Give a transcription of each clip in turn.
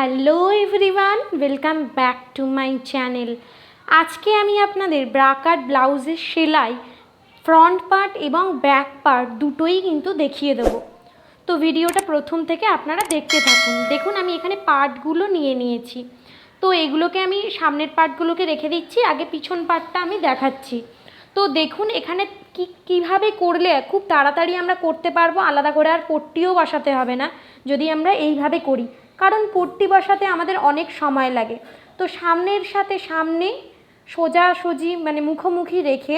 Hello everyone, welcome back to my channel. আজকে আমি আপনাদের ব্রাকার ব্লাউজের সেলাই, ফ্রন্ট পার্ট এবং ব্যাক পার্ট দুটোই কিন্তু দেখিয়ে দেবো। তো ভিডিওটা প্রথম থেকে আপনারা দেখতে থাকুন। দেখুন, আমি এখানে পার্টগুলো নিয়ে নিয়েছি। তো এগুলোকে আমি সামনের পার্টগুলোকে রেখে দিচ্ছি, আগে পিছন পার্টটা আমি দেখাচ্ছি। তো দেখুন, এখানে কি, কীভাবে করলে খুব তাড়াতাড়ি আমরা করতে পারব, আলাদা করে আর পট্টিও বসাতে হবে না, যদি আমরা এইভাবে করি। কারণ পট্টি বসাতে আমাদের অনেক সময় লাগে। তো সামনের সাথে সামনে সোজাসুজি মানে মুখোমুখি রেখে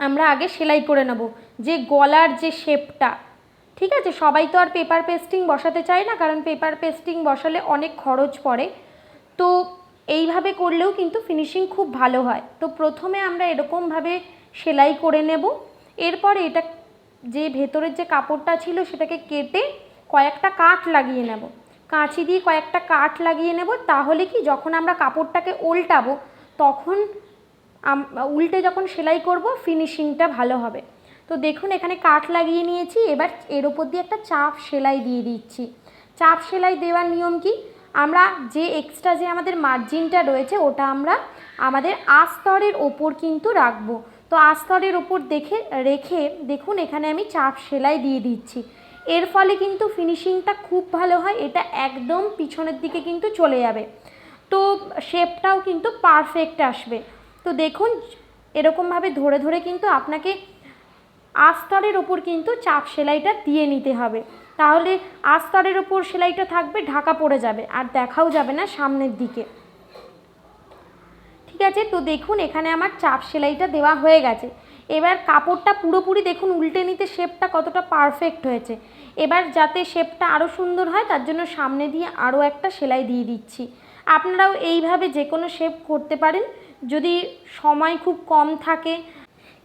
আমরা আগে সেলাই করে নেব। যে গলার যে শেপটা, ঠিক আছে? সবাই তো আর পেপার পেস্টিং বসাতে চায় না, কারণ পেপার পেস্টিং বসালে অনেক খরচ পড়ে। তো এইভাবে করলেও কিন্তু ফিনিশিং খুব ভালো হয়। তো প্রথমে আমরা এরকমভাবে সেলাই করে নেব। এরপরে এটা যে ভেতরের যে কাপড়টা ছিল সেটাকে কেটে কয়েকটা কাট লাগিয়ে নেব। কাঁচি দিয়ে কয়েকটা কাট লাগিয়ে নেব, তাহলে কি যখন আমরা কাপড়টাকে উল্টাবো তখন উল্টে যখন সেলাই করব ফিনিশিংটা ভালো হবে। তো দেখুন, এখানে কাট লাগিয়ে নিয়েছি, এবার এর ওপর দিয়ে একটা চাপ সেলাই দিয়ে দিচ্ছি। চাপ সেলাই দেওয়ার নিয়ম কি? আমরা যে এক্সট্রা যে আমাদের মার্জিনটা রয়েছে, ওটা আমরা আমাদের আস্তরের ওপর কিন্তু রাখব। তো আস্তরের ওপর দেখে, রেখে দেখুন, এখানে আমি চাপ সেলাই দিয়ে দিচ্ছি। এর ফলে কিন্তু ফিনিশিংটা খুব ভালো হয়, এটা একদম পিছনের দিকে কিন্তু চলে যাবে। তো শেপটাও কিন্তু পারফেক্ট আসবে। তো দেখুন, এরকমভাবে ধরে ধরে কিন্তু আপনাকে আস্তরের ওপর কিন্তু চাপ সেলাইটা দিয়ে নিতে হবে। তাহলে আস্তরের ওপর সেলাইটা থাকবে, ঢাকা পড়ে যাবে, আর দেখাও যাবে না সামনের দিকে। ঠিক আছে? তো দেখুন, এখানে আমার চাপ সেলাইটা দেওয়া হয়ে গেছে। এবার কাপড়টা পুরোপুরি দেখুন, উল্টে নিতে শেপটা কতটা পারফেক্ট হয়েছে। এবার যাতে শেপটা আরও সুন্দর হয়, তার জন্য সামনে দিয়ে আরও একটা সেলাই দিয়ে দিচ্ছি। আপনারাও এইভাবে যে কোনো শেপ করতে পারেন, যদি সময় খুব কম থাকে।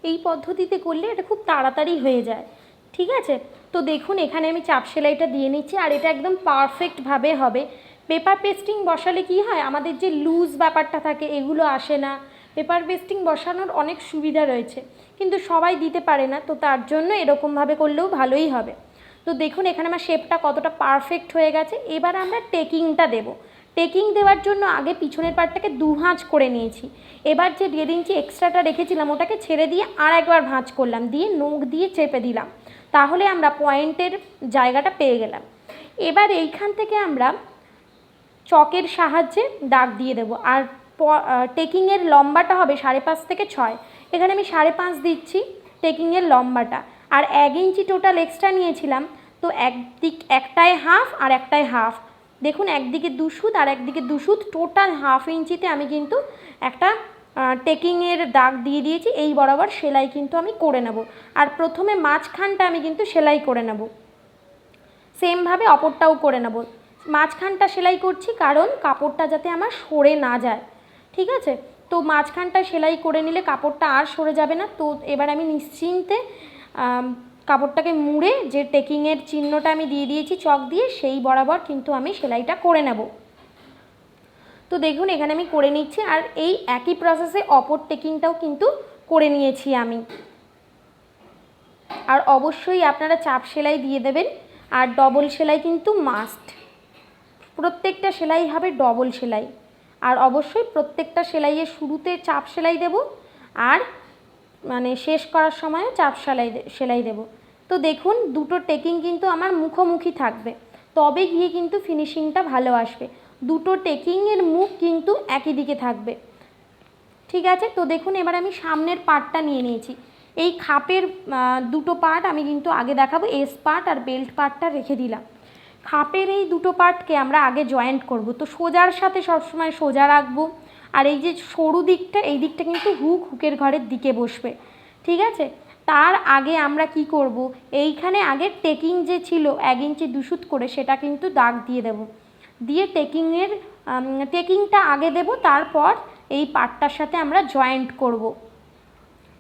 এই পদ্ধতিতে করলে এটা খুব তাড়াতাড়ি হয়ে যায়, ঠিক আছে? তো দেখুন, এখানে আমি চাপ সেলাইটা দিয়ে নিচ্ছি, আর এটা একদম পারফেক্টভাবে হবে। পেপার পেস্টিং বসালে কি হয়, আমাদের যে লুজ ব্যাপারটা থাকে, এগুলো আসে না। পেপার পেস্টিং বসানোর অনেক সুবিধা রয়েছে। কিন্তু সবাই দিতে পারে না, তো তার জন্য এরকমভাবে করলেও ভালোই হবে। তো দেখুন, এখানে আমার শেপটা কতটা পারফেক্ট হয়ে গেছে। এবার আমরা টেকিংটা দেব। টেকিং দেওয়ার জন্য আগে পিছনের পার্টটাকে দু ভাঁজ করে নিয়েছি। এবার যে দেড় ইঞ্চি এক্সট্রাটা রেখেছিলাম, ওটাকে ছেড়ে দিয়ে আর একবার ভাঁজ করলাম, দিয়ে নখ দিয়ে চেপে দিলাম। তাহলে আমরা পয়েন্টের জায়গাটা পেয়ে গেলাম। এবার এইখান থেকে আমরা চকের সাহায্যে দাগ দিয়ে দেবো। আর টেকিংয়ের লম্বাটা হবে সাড়ে পাঁচ থেকে ছয়। এখানে আমি সাড়ে পাঁচ দিচ্ছি টেকিংয়ের লম্বাটা। আর এক ইঞ্চি টোটাল এক্সট্রা নিয়েছিলাম, তো একদিক, একটায় হাফ আর একটায় হাফ দেখুন, একদিকে দুশুদ আর একদিকে দুশুদ টোটাল হাফ ইঞ্চিতে আমি কিন্তু একটা টেকিংয়ের দাগ দিয়ে দিয়েছি, এই বরাবর সেলাই কিন্তু আমি করে নেব। আর প্রথমে মাঝখানটা আমি কিন্তু সেলাই করে নেব। সেমভাবে অপরটাও করে নেব। মাঝখানটা সেলাই করছি কারণ কাপড়টা যাতে আমার সরে না যায়। ঠিক আছে? তো মাঝখানটা সেলাই করে নিলে কাপড়টা আর সরে যাবে না। তো এবার আমি নিশ্চিন্তে কাপড়টাকে মুড়ে যে টেকিংয়ের চিহ্নটা আমি দিয়ে দিয়েছি চক দিয়ে, সেই বরাবর কিন্তু আমি সেলাইটা করে নেব। তো দেখুন, এখানে আমি করে নিচ্ছি আর এই একই প্রসেসে অপর টেকিংটাও কিন্তু করে নিয়েছি আমি। আর অবশ্যই আপনারা চাপ সেলাই দিয়ে দেবেন আর ডবল সেলাই কিন্তু মাস্ট। প্রত্যেকটা সেলাই হবে ডবল সেলাই। আর অবশ্যই প্রত্যেকটা সেলাইয়ের শুরুতে চাপ সেলাই দেব আর মানে শেষ করার সময়ও চাপ সেলাই সেলাই দেব। তো দেখুন, দুটো টেকিং কিন্তু আমার মুখোমুখি থাকবে। তবে গিয়ে কিন্তু ফিনিশিংটা ভালো আসবে। দুটো টেকিংয়ের মুখ কিন্তু একই দিকে থাকবে। ঠিক আছে? তো দেখুন, এবার আমি সামনের পার্টটা নিয়ে নিয়েছি। এই খাপের দুটো পার্ট আমি কিন্তু আগে দেখাবো। এস পার্ট আর বেল্ট পার্টটা রেখে দিলাম। খাপের এই দুটো পার্টকে আমরা আগে জয়েন্ট করব। তো সোজার সাথে সবসময় সোজা রাখব। আর এই যে সরু দিকটা, এই দিকটা কিন্তু হুক হুকের ঘরের দিকে বসবে। ঠিক আছে? তার আগে আমরা কি করব? এইখানে আগে টেকিং যে ছিল, এক ইঞ্চি দুশুত করে সেটা কিন্তু দাগ দিয়ে দেব। দিয়ে টেকিংয়ের টেকিংটা আগে দেব, তারপর এই পার্টটার সাথে আমরা জয়েন্ট করব।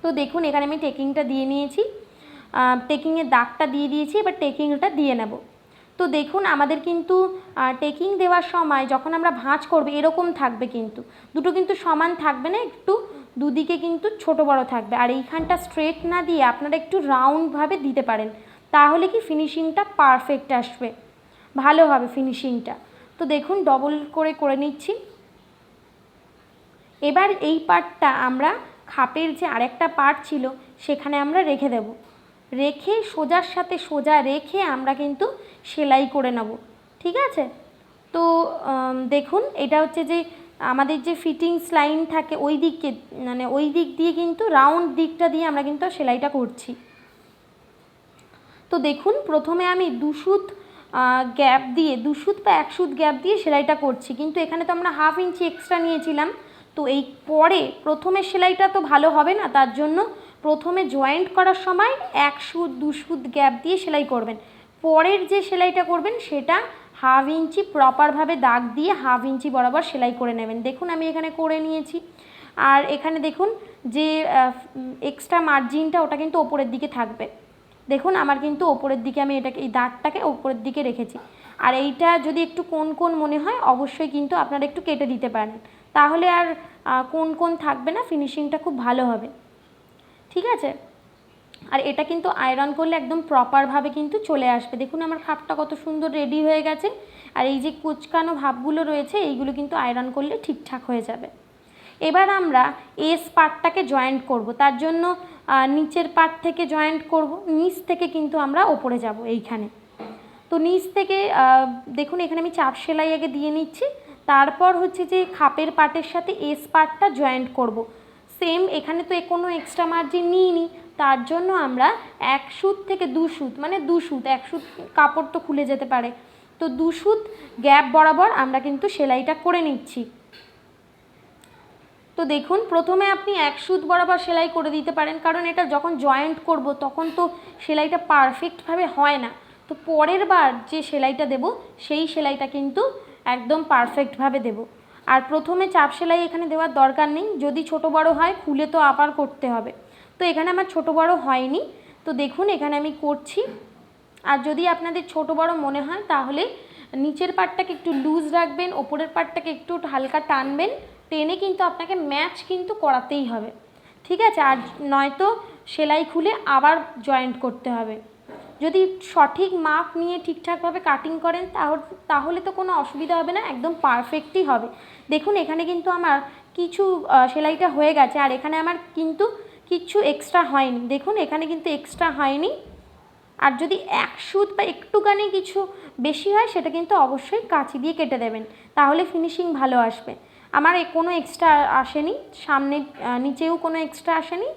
তো দেখুন, এখানে আমি টেকিংটা দিয়ে নিয়েছি। টেকিংয়ের দাগটা দিয়ে দিয়েছি, এবার টেকিংটা দিয়ে নেব। তো দেখুন, আমাদের কিন্তু টেকিং দেওয়ার সময় যখন আমরা ভাঁজ করব, এরকম থাকবে কিন্তু। দুটো কিন্তু সমান থাকবে না, একটু দুদিকে কিন্তু ছোট বড় থাকবে। আর এইখানটা স্ট্রেট না দিয়ে আপনারা একটু রাউন্ডভাবে দিতে পারেন। তাহলে কি ফিনিশিংটা পারফেক্ট আসবে। ভালো হবে ফিনিশিংটা তো দেখুন ডবল করে করে নিচ্ছি। এবার এই পার্টটা আমরা খাপের যে আরেকটা পার্ট ছিল, সেখানে আমরা রেখে দেব। রেখে সোজার সাথে সোজা রেখে আমরা কিন্তু সেলাই করে নেব, ঠিক আছে? তো দেখুন, এটা হচ্ছে যে আমাদের যে ফিটিংস লাইন থাকে ওই দিককে মানে ওই দিক দিয়ে কিন্তু রাউন্ড দিকটা দিয়ে আমরা কিন্তু সেলাইটা করছি। তো দেখুন, প্রথমে আমি দুশুত গ্যাপ দিয়ে দুশুত বা এক সুত গ্যাপ দিয়ে সেলাইটা করছি। কিন্তু এখানে তো আমরা হাফ ইঞ্চি এক্সট্রা নিয়েছিলাম। তো এই পরে প্রথমে সেলাইটা তো ভালো হবে না, তার জন্য প্রথমে জয়েন্ট করার সময় এক সুদ দু সুত গ্যাপ দিয়ে সেলাই করবেন। পরের যে সেলাইটা করবেন, সেটা হাফ ইঞ্চি প্রপারভাবে দাগ দিয়ে হাফ ইঞ্চি বরাবর সেলাই করে নেবেন। দেখুন, আমি এখানে করে নিয়েছি। আর এখানে দেখুন, যে এক্সট্রা মার্জিনটা ওটা কিন্তু ওপরের দিকে থাকবে। দেখুন, আমার কিন্তু ওপরের দিকে আমি এটাকে, এই দাগটাকে ওপরের দিকে রেখেছি। আর এইটা যদি একটু কোন কোন মনে হয়, অবশ্যই কিন্তু আপনারা একটু কেটে দিতে পারেন। তাহলে আর কোন কোন থাকবে না ফিনিশিংটা খুব ভালো হবে। ঠিক আছে? আর এটা কিন্তু আয়রন করলে একদম প্রপারভাবে কিন্তু চলে আসবে। দেখুন আমার খাপটা কত সুন্দর রেডি হয়ে গেছে। আর এই যে কুচকানো ভাবগুলো রয়েছে, এইগুলো কিন্তু আয়রন করলে ঠিকঠাক হয়ে যাবে। এবার আমরা এস পার্টটাকে জয়েন্ট করব। তার জন্য নিচের পার্ট থেকে জয়েন্ট করব। নিচ থেকে কিন্তু আমরা ওপরে যাব এইখানে। তো নিচ থেকে দেখুন এখানে আমি চাপ সেলাই আগে দিয়ে নিচ্ছি। তারপর হচ্ছে যে খাপের পার্টের সাথে এস পার্টটা জয়েন্ট করব। সেম এখানে তো কোনো এক্সট্রা মার্জিন নিইনি। তার জন্য আমরা এক সুত থেকে দু সুত মানে দু সুত, এক সুত কাপড় তো খুলে যেতে পারে। তো দু সুত গ্যাপ বরাবর আমরা কিন্তু সেলাইটা করে নিচ্ছি। তো দেখুন, প্রথমে আপনি এক সুত বরাবর সেলাই করে দিতে পারেন, কারণ এটা যখন জয়েন্ট করব, তখন তো সেলাইটা পারফেক্টভাবে হয় না। তো পরের বার যে সেলাইটা দেব, সেই সেলাইটা কিন্তু একদম পারফেক্টভাবে দেব। আর প্রথমে চাপ সেলাই এখানে দেওয়ার দরকার নেই। যদি ছোট বড় হয়, খুলে তো আবার করতে হবে। তো এখানে আমার ছোট বড় হয়নি। তো দেখুন, এখানে আমি করছি। আর যদি আপনাদের ছোট বড় মনে হয়, তাহলে নিচের পার্টটাকে একটু লুজ রাখবেন, ওপরের পার্টটাকে একটু হালকা টানবেন। টেনে কিন্তু আপনাকে ম্যাচ কিন্তু করাতেই হবে। ঠিক আছে? আর নয়তো সেলাই খুলে আবার জয়েন্ট করতে হবে। যদি সঠিক মাপ নিয়ে ঠিকঠাকভাবে কাটিং করেন তাহলে তো কোনো অসুবিধা হবে না, একদম পারফেক্টই হবে। দেখুন, এখানে কিন্তু আমার কিছু সেলাইটা হয়ে গেছে, আর এখানে আমার কিন্তু কিচ্ছু এক্সট্রা হয়নি। দেখুন, এখানে কিন্তু এক্সট্রা হয়নি। আর যদি এক সুত বা একটুখানি কিছু বেশি হয়, সেটা কিন্তু অবশ্যই কাঁচি দিয়ে কেটে দেবেন, তাহলে ফিনিশিং ভালো আসবে। আমার কোনো এক্সট্রা আসেনি, সামনে নিচেও কোনো এক্সট্রা আসেনি,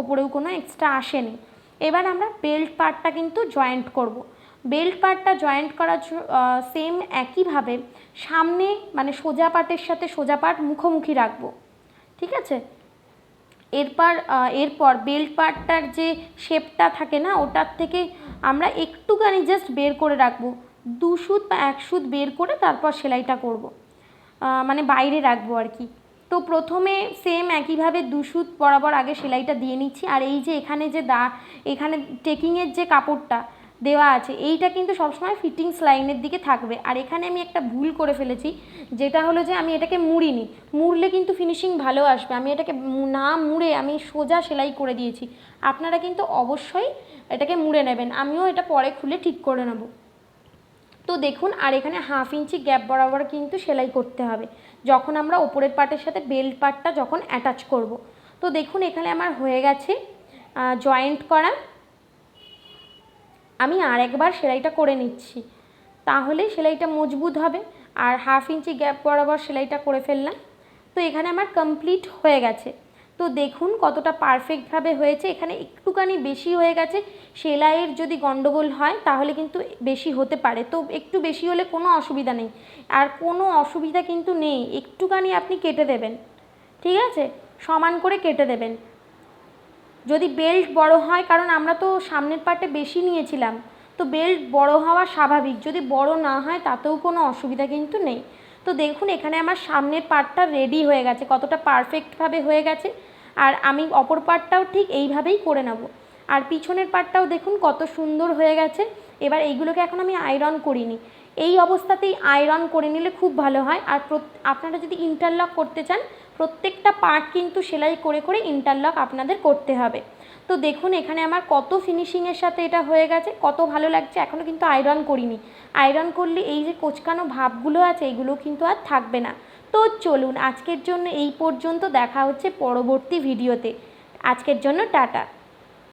ওপরেও কোনো এক্সট্রা আসেনি। এবার আমরা বেল্ট পার্টটা কিন্তু জয়েন্ট করব। বেল্ট পার্টটা জয়েন্ট করার সেম একইভাবে সামনে মানে সোজা পার্টের সাথে সোজা পার্ট মুখোমুখি রাখব ঠিক আছে এরপর এরপর বেল্ট পার্টটার যে শেপটা থাকে না, ওটার থেকে আমরা একটুখানি জাস্ট বের করে রাখব দু সুত বা এক সুত বের করে তারপর সেলাইটা করব। মানে বাইরে রাখব আর কি তো প্রথমে সেম একইভাবে দু সুত বরাবর আগে সেলাইটা দিয়ে নিচ্ছি। আর এই যে এখানে যে দা, এখানে টেকিংয়ের যে কাপড়টা দেওয়া আছে, এইটা কিন্তু সবসময় ফিটিংস লাইনের দিকে থাকবে। আর এখানে আমি একটা ভুল করে ফেলেছি, যেটা হলো যে আমি এটাকে মুড়িনি। মুড়লে কিন্তু ফিনিশিং ভালো আসবে। আমি এটাকে না মুড়ে আমি সোজা সেলাই করে দিয়েছি। আপনারা কিন্তু অবশ্যই এটাকে মুড়ে নেবেন। আমিও এটা পরে খুলে ঠিক করে নেব। তো দেখুন, আর এখানে হাফ ইঞ্চি গ্যাপ বরাবর কিন্তু সেলাই করতে হবে। যখন আমরা ওপরের পার্টের সাথে বেল্ট পার্টটা যখন অ্যাটাচ করব। তো দেখুন, এখানে আমার হয়ে গেছে জয়েন্ট করা। আমি আর একবার সেলাইটা করে নিচ্ছি। তাহলে সেলাইটা মজবুত হবে আর হাফ ইঞ্চি গ্যাপ বরাবর সেলাইটা করে ফেললাম। তো এখানে আমার কমপ্লিট হয়ে গেছে। তো দেখুন কতটা পারফেক্টভাবে হয়েছে। এখানে একটুখানি বেশি হয়ে গেছে। সেলাইয়ের যদি গন্ডগোল হয়, তাহলে কিন্তু বেশি হতে পারে। তো একটু বেশি হলে কোনো অসুবিধা নেই। আর কোনো অসুবিধা কিন্তু নেই। একটুখানি আপনি কেটে দেবেন। ঠিক আছে? সমান করে কেটে দেবেন। যদি বেল্ট বড় হয়, কারণ আমরা তো সামনের পার্টে বেশি নিয়েছিলাম। তো বেল্ট বড় হওয়া স্বাভাবিক। যদি বড় না হয়, তাতেও কোনো অসুবিধা কিন্তু নেই। তো দেখুন, এখানে আমার সামনের পার্টটা রেডি হয়ে গেছে, কতটা পারফেক্টভাবে হয়ে গেছে। আর আমি অপর পার্টটাও ঠিক এইভাবেই করে নেব। আর পিছনের পার্টটাও দেখুন, কত সুন্দর হয়ে গেছে। এবার এইগুলোকে এখন আমি আয়রন করিনি। এই অবস্থাতেই আয়রন করে নিলে খুব ভালো হয়। আর আপনারা যদি ইন্টারলক করতে চান প্রত্যেকটা পার্ট কিন্তু সেলাই করে করে ইন্টারলক আপনাদের করতে হবে। তো দেখুন এখানে আমার কত ফিনিশিংয়ের সাথে এটা হয়ে গেছে, কত ভালো লাগছে এখনও কিন্তু আয়রন করিনি। আয়রন করলে এই যে কোচকানো ভাবগুলো আছে এইগুলো কিন্তু আর থাকবে না। তো চলুন আজকের জন্য এই পর্যন্ত দেখা হচ্ছে পরবর্তী ভিডিওতে আজকের জন্য টাটা।